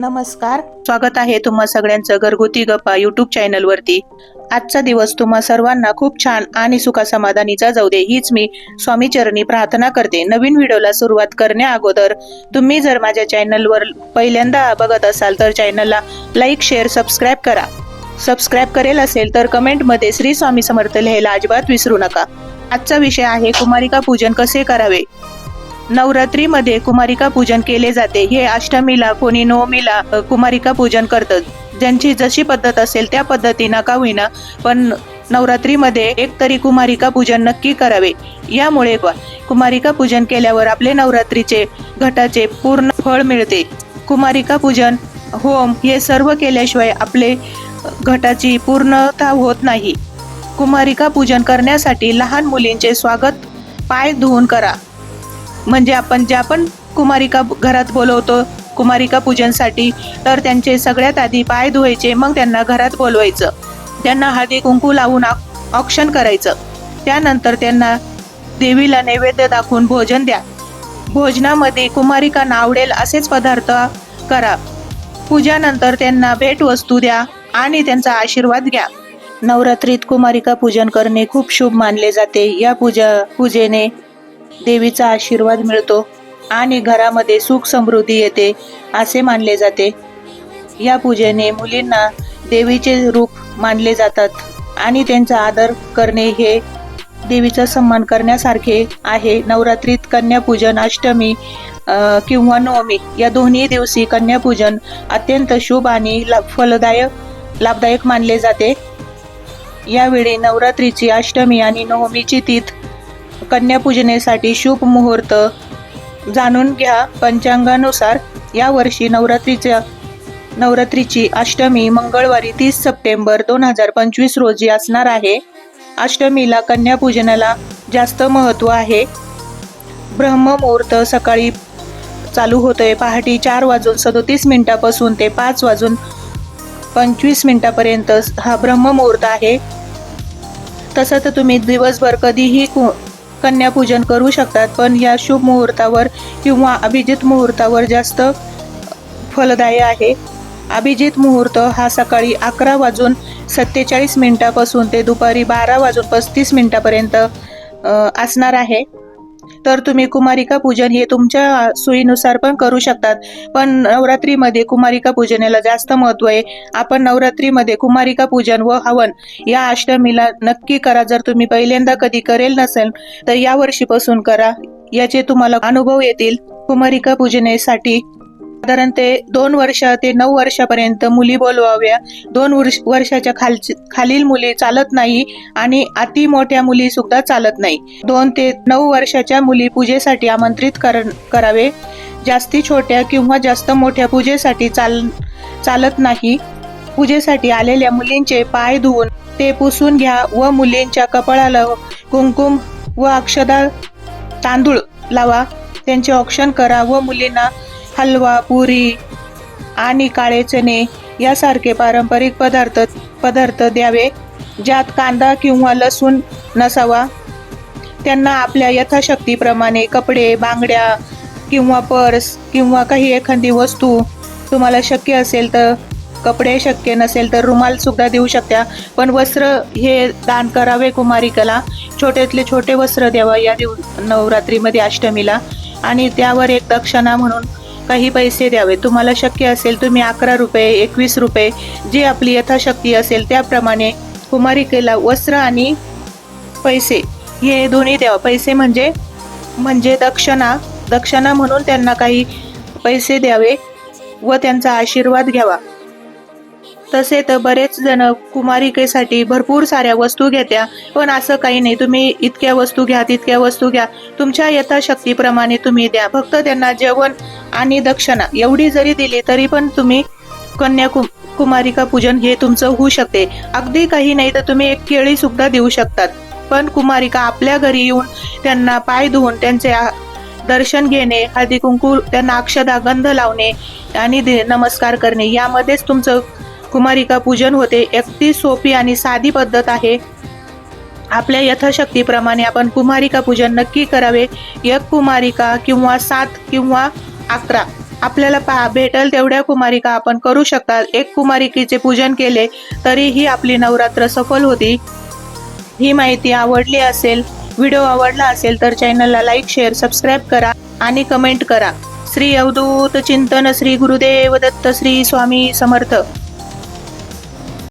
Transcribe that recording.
नमस्कार. स्वागत आहे तुम्हा सगळ्यांचं घरगुती गप्पा युट्यूब चॅनल वरती. आजचा दिवस तुम्हा सर्वांना खूप छान आणि सुखासमाधानीचा जाऊ दे हीच मी स्वामी चरणी प्रार्थना करते. नवीन व्हिडिओला सुरुवात करण्या अगोदर तुम्ही जर माझ्या चॅनलवर पहिल्यांदा बघत असाल तर चॅनलला लाईक शेअर सबस्क्राईब करा. सबस्क्राईब करेल असेल तर कमेंटमध्ये श्री स्वामी समर्थ लिहायला अजिबात विसरू नका. आजचा विषय आहे कुमारिका पूजन कसे करावे? नवरात्रीमध्ये कुमारिका पूजन केले जाते. हे अष्टमीला कोणी नवमीला कुमारिका पूजन करतात. ज्यांची जशी पद्धत असेल त्या पद्धतीनं का होईना पण नवरात्रीमध्ये एक तरी कुमारिका पूजन नक्की करावे. यामुळे कुमारिका पूजन केल्यावर आपले नवरात्रीचे घटाचे पूर्ण फळ मिळते. कुमारिका पूजन होम हे सर्व केल्याशिवाय आपले घटाची पूर्णता होत नाही. कुमारिका पूजन करण्यासाठी लहान मुलींचे स्वागत पाय धुवून करा. म्हणजे आपण ज्या पण कुमारिका घरात बोलवतो कुमारिका पूजनसाठी तर त्यांचे सगळ्यात आधी पाय धुवायचे मग त्यांना घरात बोलवायचं. त्यांना हळदी कुंकू लावून औ- औक्षण करायचं. त्यानंतर त्यांना देवीला नैवेद्य दाखवून भोजन द्या. भोजनामध्ये कुमारिकांना आवडेल असेच पदार्थ करा. पूजानंतर त्यांना भेटवस्तू द्या आणि त्यांचा आशीर्वाद घ्या. नवरात्रीत कुमारिका पूजन करणे खूप शुभ मानले जाते. या पूजा पूजेने देवीचा आशीर्वाद मिळतो आणि घरामध्ये सुख समृद्धी येते असे मानले जाते. या पूजेने मुलींना देवीचे रूप मानले जातात आणि त्यांचा आदर करणे हे देवीचा सन्मान करण्यासारखे आहे. नवरात्रीत कन्यापूजन अष्टमी किंवा नवमी या दोन्ही दिवशी कन्यापूजन अत्यंत शुभ आणि ला- फलदायक लाभदायक मानले जाते. यावेळी नवरात्रीची अष्टमी आणि नवमीची तीत कन्यापूजनेसाठी शुभ मुहूर्त जाणून घ्या. पंचांगानुसार यावर्षी नवरात्रीच्या नवरात्रीची अष्टमी मंगळवारी तीस सप्टेंबर दोन हजार पंचवीस रोजी असणार आहे. अष्टमीला कन्यापूजनाला जास्त महत्त्व आहे. ब्रह्ममुहूर्त सकाळी चालू होतोय. पहाटे चार वाजून सदोतीस मिनिटापासून ते पाच वाजून पंचवीस मिनिटापर्यंत हा ब्रह्ममुहूर्त आहे. तसं तर तुम्ही दिवसभर कधीही कु- कन्यापूजन करू शकतात पण या शुभ मुहूर्तावर किंवा अभिजित मुहूर्तावर जास्त फलदायी आहे. अभिजित मुहूर्त हा सकाळी अकरा वाजून सत्तेचाळीस मिनिटापासून ते दुपारी बारा वाजून पस्तीस मिनिटापर्यंत असणार आहे. तर तुम्ही कुमारिका पूजन हे तुमच्या सोयीनुसार पण करू शकतात. पण नवरात्रीमध्ये कुमारिका पूजनाला जास्त महत्त्व आहे. आपण नवरात्रीमध्ये कुमारिका पूजन व हवन या अष्टमीला नक्की करा. जर तुम्ही पहिल्यांदा कधी करेल नसेल तर या वर्षीपासून करा. याचे तुम्हाला अनुभव येतील. कुमारिका पूजनेसाठी साधारण ते दोन वर्ष ते नऊ वर्षापर्यंत मुली बोलवाव्या. दोन वर्ष वर्षाच्या खालची खालील मुली चालत नाही आणि अति मोठ्या मुली सुद्धा चालत नाही. दोन ते नऊ वर्षाच्या मुली पूजेसाठी आमंत्रित कर करावे. जास्ती छोट्या किंवा जास्त मोठ्या पूजेसाठी चाल चालत नाही. पूजेसाठी आलेल्या मुलींचे पाय धुवून ते पुसून घ्या व मुलींच्या कपाळाला कुंकुम व अक्षदा तांदूळ लावा. त्यांचे औक्षण करा व मुलींना हलवा पुरी आणि काळे चणे यासारखे पारंपरिक पदार्थ पदार्थ द्यावे ज्यात कांदा किंवा लसूण नसावा. त्यांना आपल्या यथाशक्तीप्रमाणे कपडे बांगड्या किंवा पर्स किंवा काही एखादी वस्तू तुम्हाला शक्य असेल तर कपडे शक्य नसेल तर रुमाल सुद्धा देऊ शकता. पण वस्त्र हे दान करावे कुमारिकेला छोट्यातले छोटे वस्त्र द्यावा या दिव नवरात्रीमध्ये अष्टमीला. आणि त्यावर एक दक्षिणा म्हणून काही पैसे द्यावे. तुम्हाला शक्य असेल तुम्ही अकरा रुपये एकवीस रुपये जी आपली यथाशक्ती असेल त्याप्रमाणे कुमारिकेला वस्त्र आणि पैसे हे दोन्ही द्यावं. पैसे म्हणजे म्हणजे दक्षिणा दक्षिणा म्हणून त्यांना काही पैसे द्यावे व त्यांचा आशीर्वाद घ्यावा. तसे तर बरेच जण कुमारिकेसाठी भरपूर साऱ्या वस्तू घेत्या पण असं काही नाही. तुम्ही इतक्या वस्तू घ्या तितक्या वस्तू घ्या. तुमच्या यथाशक्तीप्रमाणे तुम्ही द्या. फक्त त्यांना जेवण आणि दक्षिणा एवढी जरी दिली तरी पण तुम्ही कन्याकुम कुमारिका पूजन हे तुमचं होऊ शकते. अगदी काही नाही तर तुम्ही एक केळी सुद्धा देऊ शकतात. पण कुमारिका आपल्या घरी येऊन त्यांना पाय धुवून त्यांचे दर्शन घेणे हळदी कुंकू त्यांना अक्षदा गंध लावणे आणि नमस्कार करणे यामध्येच तुमचं कुमारिका पूजन होते. अगदी सोपी आणि साधी पद्धत आहे. आपल्या यथाशक्तीप्रमाणे आपण कुमारिका पूजन नक्की करावे. एक कुमारिका किंवा सात किंवा अकरा. आपल्याला पहा भेटल तेवढ्या कुमारिका आपण करू शकतात एक कुमारिकेचे पूजन केले तरीही आपली नवरात्र सफल होती. ही माहिती आवडली असेल व्हिडिओ आवडला असेल तर चॅनलला लाईक शेअर सबस्क्राईब करा आणि कमेंट करा. श्री अवधूत चिंतन श्री गुरुदेव दत्त श्री स्वामी समर्थ.